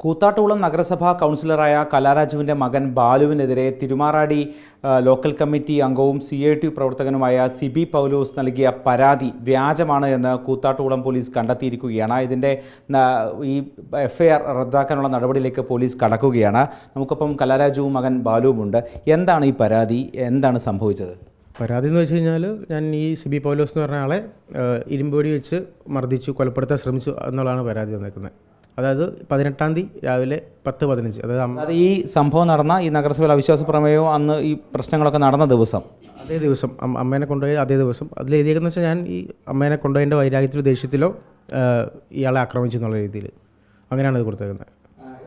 കൂത്താട്ടുകുളം നഗരസഭാ കൗൺസിലറായ കലാരാജുവിന്റെ മകൻ ബാലുവിനെതിരെ തിരുമാറാടി ലോക്കൽ കമ്മിറ്റി അംഗവും സി ഐ ടി പ്രവർത്തകനുമായ സിബി പൗലോസ് നൽകിയ പരാതി വ്യാജമാണ് എന്ന് കൂത്താട്ടുകുളം പോലീസ് കണ്ടെത്തിയിരിക്കുകയാണ്. ഇതിന്റെ ഈ എഫ്ഐആർ റദ്ദാക്കാനുള്ള നടപടിയിലേക്ക് പോലീസ് കടക്കുകയാണ്. നമുക്കൊപ്പം കലാരാജുവും മകൻ ബാലുവുമുണ്ട്. എന്താണ് ഈ പരാതി? എന്താണ് സംഭവിച്ചത്? പരാതി എന്ന് വെച്ച് കഴിഞ്ഞാൽ ഞാൻ ഈ സിബി പൗലോസ് എന്ന് പറഞ്ഞ ആളെ ഇരുമ്പൊടി വെച്ച് മർദ്ദിച്ചു കൊലപ്പെടുത്താൻ ശ്രമിച്ചു എന്നുള്ളതാണ് പരാതി വന്നേക്കുന്നത് അതായത് പതിനെട്ടാം തീയതി രാവിലെ പത്ത് പതിനഞ്ച്. അതായത് അതായത് ഈ സംഭവം നടന്ന ഈ നഗരസഭയിൽ അവിശ്വാസ പ്രമേയവും അന്ന് ഈ പ്രശ്നങ്ങളൊക്കെ നടന്ന ദിവസം. അതേ ദിവസം അമ്മേനെ കൊണ്ടുപോയി അതേ ദിവസം. അതിൽ എഴുതിയേക്കുന്ന വെച്ചാൽ ഞാൻ ഈ അമ്മേനെ കൊണ്ടുപോയതിന്റെ വൈരാഗ്യത്തിലോ ദേഷ്യത്തിലോ ഇയാളെ ആക്രമിച്ചു എന്നുള്ള രീതിയിൽ. അങ്ങനെയാണ് ഇത് കൊടുത്തേക്കുന്നത്.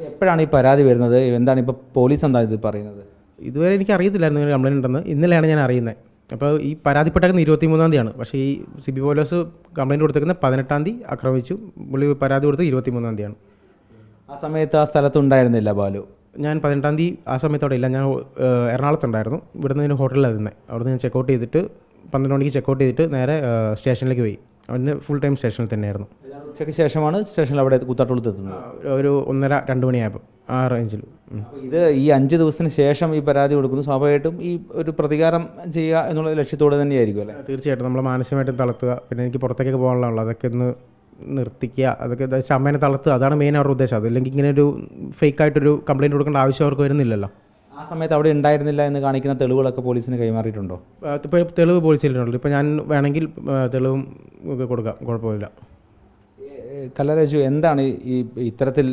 എപ്പോഴാണ് ഈ പരാതി വരുന്നത്? എന്താണ് ഇപ്പോൾ പോലീസ് എന്താ ഇത് പറയുന്നത്? ഇതുവരെ എനിക്ക് അറിയത്തില്ലായിരുന്നു ഇങ്ങനെ കംപ്ലൈന്റ് ഉണ്ടെന്ന്. ഇന്നലെയാണ് ഞാൻ അറിയുന്നത്. അപ്പോൾ ഈ പരാതിപ്പെട്ടേക്കുന്ന ഇരുപത്തി മൂന്നാം തീയതിയാണ്. പക്ഷേ ഈ സിബി പോലോസ് കംപ്ലൈന്റ് കൊടുത്തേക്കുന്നത് പതിനെട്ടാം തീയതി ആക്രമിച്ചു. പുള്ളി പരാതി കൊടുത്തത് ഇരുപത്തി മൂന്നാം തീയതിയാണ്. ആ സമയത്ത് ആ സ്ഥലത്ത് ഉണ്ടായിരുന്നില്ല ബാലു? ഞാൻ പതിനെട്ടാം തീയതി ആ സമയത്തോടെ ഇല്ല. ഞാൻ എറണാകുളത്തുണ്ടായിരുന്നു. ഇവിടുന്ന് ഞാൻ ഹോട്ടലിലായിരുന്നു അവിടുന്ന് ഞാൻ ചെക്കൗട്ട് ചെയ്തിട്ട് പന്ത്രണ്ട് മണിക്ക് ചെക്കൗട്ട് ചെയ്തിട്ട് നേരെ സ്റ്റേഷനിലേക്ക് പോയി. അവന് ഫുൾ ടൈം സ്റ്റേഷനിൽ തന്നെയായിരുന്നു. ഉച്ചയ്ക്ക് ശേഷമാണ് സ്റ്റേഷനിൽ അവിടെ കൂത്താട്ടുകുളത്ത് എത്തുന്നത് ഒരു ഒന്നര രണ്ട് മണിയായപ്പോൾ ആ റേഞ്ചിൽ ഇത് ഈ അഞ്ച് ദിവസത്തിന് ശേഷം ഈ പരാതി കൊടുക്കുന്നു. സ്വാഭാവികമായിട്ടും ഈ ഒരു പ്രതികാരം ചെയ്യുക എന്നുള്ള ലക്ഷ്യത്തോടെ തന്നെയായിരിക്കും അല്ലേ? തീർച്ചയായിട്ടും. നമ്മൾ മാനസികമായിട്ടും തളർത്തുക. പിന്നെ എനിക്ക് പുറത്തേക്കൊക്കെ പോകാനുള്ളതാണ്. അതൊക്കെ ഒന്ന് നിർത്തിക്കുക അതൊക്കെ അമ്മേനെ തളർത്തുക അതാണ് മെയിൻ അവരുടെ ഉദ്ദേശം. അതല്ലെങ്കിൽ ഇങ്ങനെ ഒരു ഫേക്ക് ആയിട്ടൊരു കംപ്ലയിന്റ് കൊടുക്കേണ്ട ആവശ്യം അവർക്ക് വരുന്നില്ലല്ലോ. ആ സമയത്ത് അവിടെ ഉണ്ടായിരുന്നില്ല എന്ന് കാണിക്കുന്ന തെളിവുകളൊക്കെ പോലീസിന് കൈമാറിയിട്ടുണ്ടോ? ഇപ്പോൾ തെളിവ് പോലീസിലുണ്ടല്ലോ ഇപ്പോൾ ഞാൻ വേണമെങ്കിൽ തെളിവും ഒക്കെ കൊടുക്കാം. കുഴപ്പമില്ല. കലരാജു കലാരാജു എന്താണ് ഈ ഇത്തരത്തിൽ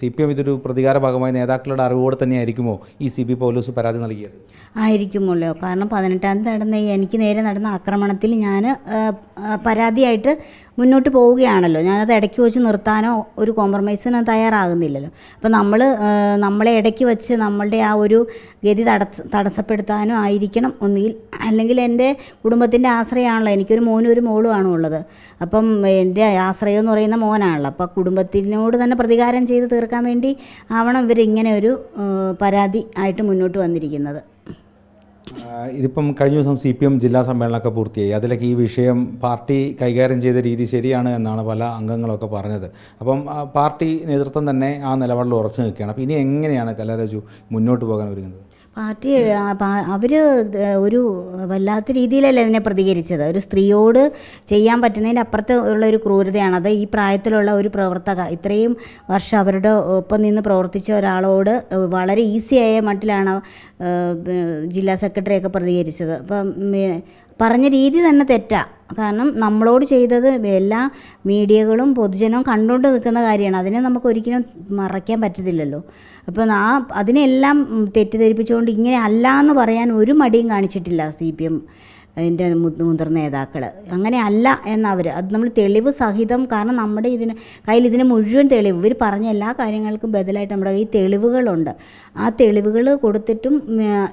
സി പി എം ഇതൊരു പ്രതികാര ഭാഗമായി നേതാക്കളുടെ അറിവോടെ തന്നെയായിരിക്കുമോ ഈ സി പി പോലീസ് പരാതി നൽകിയത്? ആയിരിക്കുമല്ലോ. കാരണം പതിനെട്ടാം തീയതി നടന്ന എനിക്ക് നേരെ നടന്ന ആക്രമണത്തിൽ ഞാൻ പരാതിയായിട്ട് മുന്നോട്ട് പോവുകയാണല്ലോ. ഞാനത് ഇടയ്ക്ക് വെച്ച് നിർത്താനോ ഒരു കോംപ്രമൈസിന് തയ്യാറാകുന്നില്ലല്ലോ. അപ്പോൾ നമ്മൾ നമ്മളെ ഇടയ്ക്ക് വെച്ച് നമ്മളുടെ ആ ഒരു ഗതി തടസ്സ തടസ്സപ്പെടുത്താനോ ആയിരിക്കണം. ഒന്നുകിൽ അല്ലെങ്കിൽ എന്റെ കുടുംബത്തിന്റെ ആശ്രയമാണല്ലോ. എനിക്കൊരു മോനും ഒരു മോളുമാണ് ഉള്ളത്. അപ്പം എന്റെ ആശ്രയം എന്ന് പറയുന്ന മോനാണല്ലോ. അപ്പോൾ കുടുംബത്തിനോട് തന്നെ പ്രതികാരം ചെയ്ത് തീർക്കാൻ വേണ്ടി ആവണം ഇവരിങ്ങനെ ഒരു പരാതി ആയിട്ട് മുന്നോട്ട് വന്നിരിക്കുന്നത്. ഇതിപ്പം കഴിഞ്ഞ ദിവസം സി പി എം ജില്ലാ സമ്മേളനമൊക്കെ പൂർത്തിയായി. അതിലൊക്കെ ഈ വിഷയം പാർട്ടി കൈകാര്യം ചെയ്ത രീതി ശരിയാണ് എന്നാണ് പല അംഗങ്ങളൊക്കെ പറഞ്ഞത്. അപ്പം പാർട്ടി നേതൃത്വം തന്നെ ആ നിലപാടിൽ ഉറച്ചു നിൽക്കുകയാണ്. അപ്പം ഇനി എങ്ങനെയാണ് കലാരാജു മുന്നോട്ട് പോകാൻ ഒരുങ്ങുന്നത്? പാർട്ടി അവർ ഒരു വല്ലാത്ത രീതിയിലല്ലേ ഇതിനെ പ്രതികരിച്ചത്. ഒരു സ്ത്രീയോട് ചെയ്യാൻ പറ്റുന്നതിന്റെ അപ്പുറത്ത് ഉള്ള ഒരു ക്രൂരതയാണ്. അത് ഈ പ്രായത്തിലുള്ള ഒരു പ്രവർത്തക ഇത്രയും വർഷം അവരുടെ ഒപ്പം നിന്ന് പ്രവർത്തിച്ച ഒരാളോട് വളരെ ഈസിയായ മട്ടിലാണ് ജില്ലാ സെക്രട്ടറിയൊക്കെ പ്രതികരിച്ചത്. അപ്പം പറഞ്ഞ രീതി തന്നെ തെറ്റാ. കാരണം നമ്മളോട് ചെയ്തത് എല്ലാ മീഡിയകളും പൊതുജനവും കണ്ടുകൊണ്ട് നിൽക്കുന്ന കാര്യമാണ്. അതിനെ നമുക്ക് ഒരിക്കലും മറയ്ക്കാൻ പറ്റത്തില്ലല്ലോ. അപ്പോൾ ആ അതിനെല്ലാം തെറ്റിദ്ധരിപ്പിച്ചുകൊണ്ട് ഇങ്ങനെ അല്ല എന്ന് പറയാൻ ഒരു മടിയും കാണിച്ചിട്ടില്ല സി പി എം. അതിന്റെ മുതിർന്ന നേതാക്കൾ അങ്ങനെ അല്ല എന്നവർ അത് നമ്മൾ തെളിവ് സഹിതം കാരണം നമ്മുടെ ഇതിന് കയ്യിൽ ഇതിന് മുഴുവൻ തെളിവ്. ഇവർ പറഞ്ഞ എല്ലാ കാര്യങ്ങൾക്കും ബദലായിട്ട് നമ്മുടെ കയ്യിൽ തെളിവുകളുണ്ട്. ആ തെളിവുകൾ കൊടുത്തിട്ടും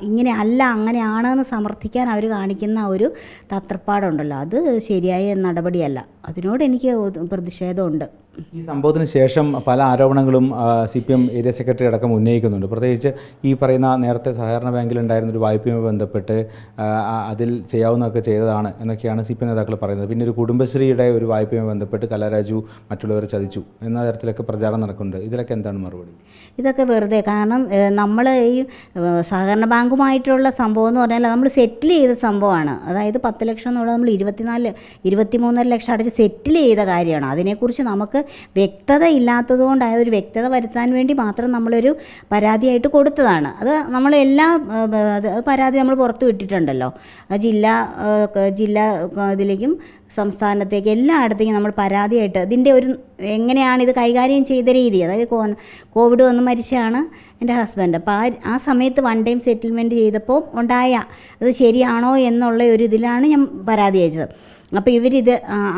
ഇങ്ങനെ അല്ല അങ്ങനെയാണെന്ന് സമർത്ഥിക്കാൻ അവർ കാണിക്കുന്ന ഒരു തത്രപ്പാടുണ്ടല്ലോ. അത് ശരിയായ നടപടിയല്ല. അതിനോട് എനിക്ക് പ്രതിഷേധമുണ്ട്. ഈ സംഭവത്തിന് ശേഷം പല ആരോപണങ്ങളും C P M area secretary അടക്കം ഉന്നയിക്കുന്നുണ്ട്. പ്രത്യേകിച്ച് ഈ പറയുന്ന നേരത്തെ സഹകരണ ബാങ്കിൽ ഉണ്ടായിരുന്ന ഒരു വായ്പയുമായി ബന്ധപ്പെട്ട് അതിൽ ചെയ്യാവുന്നതൊക്കെ ചെയ്തതാണ് എന്നൊക്കെയാണ് സി പി എം നേതാക്കൾ പറയുന്നത്. പിന്നെ ഒരു കുടുംബശ്രീയുടെ ഒരു വായ്പയുമായി ബന്ധപ്പെട്ട് കലാരാജു മറ്റുള്ളവർ ചതിച്ചു എന്ന തരത്തിലൊക്കെ പ്രചാരണം നടക്കുന്നുണ്ട്. ഇതിലൊക്കെ എന്താണ് മറുപടി? ഇതൊക്കെ വെറുതെ. കാരണം നമ്മൾ ഈ സഹകരണ ബാങ്കുമായിട്ടുള്ള സംഭവം എന്ന് പറഞ്ഞാൽ നമ്മൾ സെറ്റിൽ ചെയ്ത സംഭവമാണ്. അതായത് പത്ത് ലക്ഷം എന്നുള്ളത് നമ്മൾ ഇരുപത്തിനാല് ഇരുപത്തിമൂന്നര ലക്ഷം അടച്ച് സെറ്റിൽ ചെയ്ത കാര്യമാണ്. അതിനെക്കുറിച്ച് നമുക്ക് വ്യക്തത ഇല്ലാത്തതുകൊണ്ട് ഒരു വ്യക്തത വരുത്താൻ വേണ്ടി മാത്രം നമ്മളൊരു പരാതിയായിട്ട് കൊടുത്തതാണ്. അത് നമ്മൾ എല്ലാ പരാതി നമ്മൾ പുറത്ത് വിട്ടിട്ടുണ്ടല്ലോ. ജില്ലാ ജില്ലാ ഇതിലേക്കും സംസ്ഥാനത്തേക്ക് എല്ലായിടത്തേക്കും നമ്മൾ പരാതിയായിട്ട് ഇതിന്റെ ഒരു എങ്ങനെയാണ് ഇത് കൈകാര്യം ചെയ്ത രീതി? അതായത് കോവിഡ് വന്ന് മരിച്ചാണ് എന്റെ ഹസ്ബൻഡ്. അപ്പോൾ ആ ആ സമയത്ത് വൺ ടൈം സെറ്റിൽമെന്റ് ചെയ്തപ്പോൾ ഉണ്ടായ അത് ശരിയാണോ എന്നുള്ള ഒരു ഇതിലാണ് ഞാൻ പരാതി അയച്ചത്. അപ്പോൾ ഇവരിത്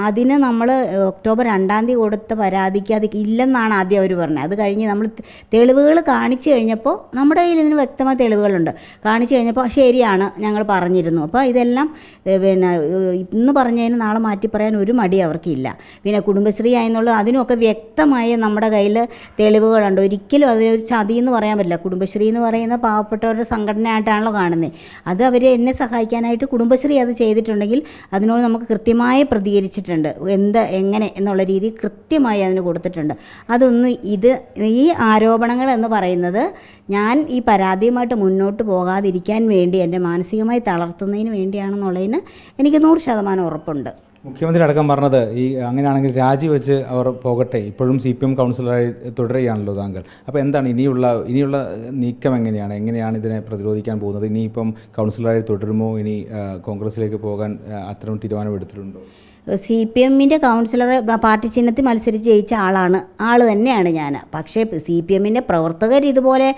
അതിന് നമ്മൾ ഒക്ടോബർ രണ്ടാം തീയതി കൊടുത്ത പരാതിക്ക് അത് ഇല്ലെന്നാണ് ആദ്യം അവർ പറഞ്ഞത്. അത് കഴിഞ്ഞ് നമ്മൾ തെളിവുകൾ കാണിച്ചു കഴിഞ്ഞപ്പോൾ നമ്മുടെ കയ്യിൽ ഇതിന് വ്യക്തമായ തെളിവുകളുണ്ട്. കാണിച്ചു കഴിഞ്ഞപ്പോൾ ശരിയാണ് ഞങ്ങൾ പറഞ്ഞിരുന്നു. അപ്പോൾ ഇതെല്ലാം പിന്നെ ഇന്ന് പറഞ്ഞതിന് നാളെ മാറ്റി പറയാൻ ഒരു മടി അവർക്കില്ല. പിന്നെ കുടുംബശ്രീ ആയെന്നുള്ളത് അതിനൊക്കെ വ്യക്തമായ നമ്മുടെ കയ്യിൽ തെളിവുകളുണ്ട്. ഒരിക്കലും അതിനൊരു ചതി എന്ന് പറയാൻ പറ്റില്ല. കുടുംബശ്രീ എന്ന് പറയുന്ന പാവപ്പെട്ടവരുടെ സംഘടനയായിട്ടാണല്ലോ കാണുന്നത് അത് അവരെ എന്നെ സഹായിക്കാനായിട്ട് കുടുംബശ്രീ അത് ചെയ്തിട്ടുണ്ടെങ്കിൽ അതിനോട് നമുക്ക് കൃത്യമായി പ്രതികരിച്ചിട്ടുണ്ട്. എന്ത് എങ്ങനെ എന്നുള്ള രീതി കൃത്യമായി അതിന് കൊടുത്തിട്ടുണ്ട്. അതൊന്നും ഇത് ഈ ആരോപണങ്ങൾ എന്ന് പറയുന്നത് ഞാൻ ഈ പരാതിയുമായിട്ട് മുന്നോട്ട് പോകാതിരിക്കാൻ വേണ്ടി എന്റെ മാനസികമായി തളർത്തുന്നതിന് വേണ്ടിയാണെന്നുള്ളതിന് എനിക്ക് നൂറ് ശതമാനം ഉറപ്പുണ്ട്. മുഖ്യമന്ത്രി അടക്കം പറഞ്ഞത് ഈ അങ്ങനെയാണെങ്കിൽ രാജിവെച്ച് അവർ പോകട്ടെ. ഇപ്പോഴും സി പി എം കൗൺസിലറായി തുടരുകയാണല്ലോ താങ്കൾ. അപ്പോൾ എന്താണ് ഇനിയുള്ള ഇനിയുള്ള നീക്കം എങ്ങനെയാണ്? എങ്ങനെയാണ് ഇതിനെ പ്രതിരോധിക്കാൻ പോകുന്നത്? ഇനിയിപ്പം കൗൺസിലറായി തുടരുമോ? ഇനി കോൺഗ്രസിലേക്ക് പോകാൻ അത്തരം തീരുമാനം എടുത്തിട്ടുണ്ടോ? സി പി എമ്മിന്റെ കൗൺസിലർ പാർട്ടി ചിഹ്നത്തിൽ മത്സരിച്ച് ജയിച്ച ആളാണ്. ആൾ തന്നെയാണ് ഞാൻ. പക്ഷേ സി പി എമ്മിന്റെ പ്രവർത്തകർ ഇതുപോലെ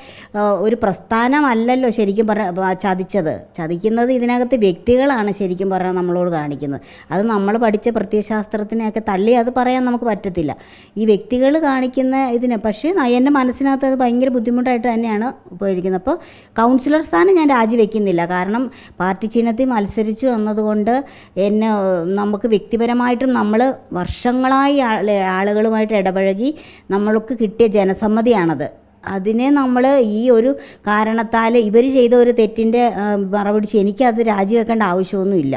ഒരു പ്രസ്ഥാനമല്ലല്ലോ ശരിക്കും പറഞ്ഞ ആ, ചതിച്ചത്. ചതിക്കുന്നത് ഇതിനകത്ത് വ്യക്തികളാണ് ശരിക്കും പറഞ്ഞാൽ നമ്മളോട് കാണിക്കുന്നത്. അത് നമ്മൾ പഠിച്ച പ്രത്യയശാസ്ത്രത്തിനെയൊക്കെ തള്ളി അത് പറയാൻ നമുക്ക് പറ്റത്തില്ല. ഈ വ്യക്തികൾ കാണിക്കുന്ന ഇതിന് പക്ഷേ എന്റെ മനസ്സിനകത്ത് അത് ഭയങ്കര ബുദ്ധിമുട്ടായിട്ട് തന്നെയാണ് പോയിരിക്കുന്നത്. അപ്പോൾ കൗൺസിലർ സ്ഥാനം ഞാൻ രാജിവെക്കുന്നില്ല. കാരണം പാർട്ടി ചിഹ്നത്തിൽ മത്സരിച്ചു എന്നതുകൊണ്ട് എന്നെ നമുക്ക് നമുക്ക് വ്യക്തിപരമായിട്ടും നമ്മൾ വർഷങ്ങളായി ആളുകളുമായിട്ട് ഇടപഴകി നമ്മൾക്ക് കിട്ടിയ ജനസമ്മതിയാണത്. അതിനെ നമ്മൾ ഈ ഒരു കാരണത്താൽ ഇവർ ചെയ്ത ഒരു തെറ്റിന്റെ മറപിടിച്ച് എനിക്കത് രാജിവെക്കേണ്ട ആവശ്യമൊന്നുമില്ല.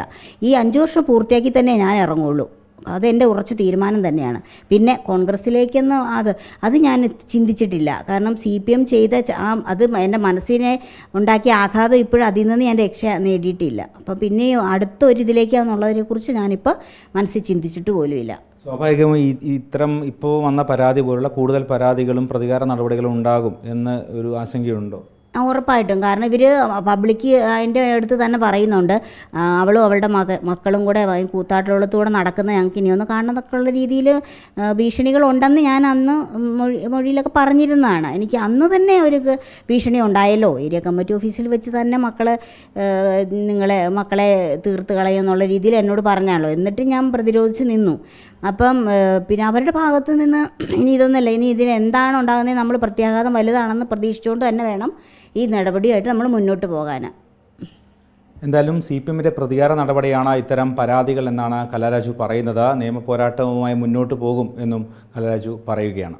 ഈ അഞ്ച് വർഷം പൂർത്തിയാക്കി തന്നെ ഞാൻ ഇറങ്ങുള്ളൂ. അതെന്റെ ഉറച്ച തീരുമാനം തന്നെയാണ്. പിന്നെ കോൺഗ്രസ്സിലേക്കെന്ന് അത് അത് ഞാൻ ചിന്തിച്ചിട്ടില്ല. കാരണം സി പി എം ചെയ്ത ആ അത് എന്റെ മനസ്സിനെ ഉണ്ടാക്കിയ ആഘാതം ഇപ്പോഴും അതിൽ നിന്ന് ഞാൻ രക്ഷ നേടിയിട്ടില്ല. അപ്പം പിന്നെയും അടുത്ത ഒരു ഞാനിപ്പോൾ മനസ്സിൽ ചിന്തിച്ചിട്ട് പോലുമില്ല സ്വാഭാവികമായി ഇത്തരം ഇപ്പോൾ വന്ന പരാതി പോലുള്ള കൂടുതൽ പരാതികളും പ്രതികാര നടപടികളും ഉണ്ടാകും എന്ന് ഒരു ആശങ്കയുണ്ടോ? ഉറപ്പായിട്ടും. കാരണം ഇവർ പബ്ലിക് അതിന്റെ അടുത്ത് തന്നെ പറയുന്നുണ്ട്. അവളും അവളുടെ മക മക്കളും കൂടെ കൂത്താട്ടുള്ളത്തൂടെ നടക്കുന്ന ഞങ്ങൾക്ക് ഇനിയൊന്ന് കാണണം എന്നൊക്കെയുള്ള രീതിയിൽ ഭീഷണികളുണ്ടെന്ന് ഞാൻ അന്ന് മൊഴി മൊഴിയിലൊക്കെ പറഞ്ഞിരുന്നതാണ്. എനിക്ക് അന്ന് തന്നെ ഒരു ഭീഷണി ഉണ്ടായല്ലോ. ഏരിയ കമ്മിറ്റി ഓഫീസിൽ വെച്ച് തന്നെ മക്കളെ നിങ്ങളെ മക്കളെ തീർത്ത് കളയുമെന്നുള്ള രീതിയിൽ എന്നോട് പറഞ്ഞാലോ എന്നിട്ട് ഞാൻ പ്രതിരോധിച്ച് നിന്നു. അപ്പം പിന്നെ അവരുടെ ഭാഗത്ത് നിന്ന് ഇനി ഇതൊന്നുമല്ല. ഇനി ഇതിന് എന്താണ് ഉണ്ടാകുന്നത് നമ്മൾ പ്രത്യാഘാതം വലുതാണെന്ന് പ്രതീക്ഷിച്ചുകൊണ്ട് തന്നെ വേണം ഈ നടപടിയായിട്ട് നമ്മൾ മുന്നോട്ട് പോകാൻ എന്തായാലും സി പി എമ്മിന്റെ പ്രതികാര നടപടിയാണ് ഇത്തരം പരാതികൾ എന്നാണ് കലാരാജു പറയുന്നത്. നിയമപോരാട്ടവുമായി മുന്നോട്ട് പോകും എന്നും കലാരാജു പറയുകയാണ്.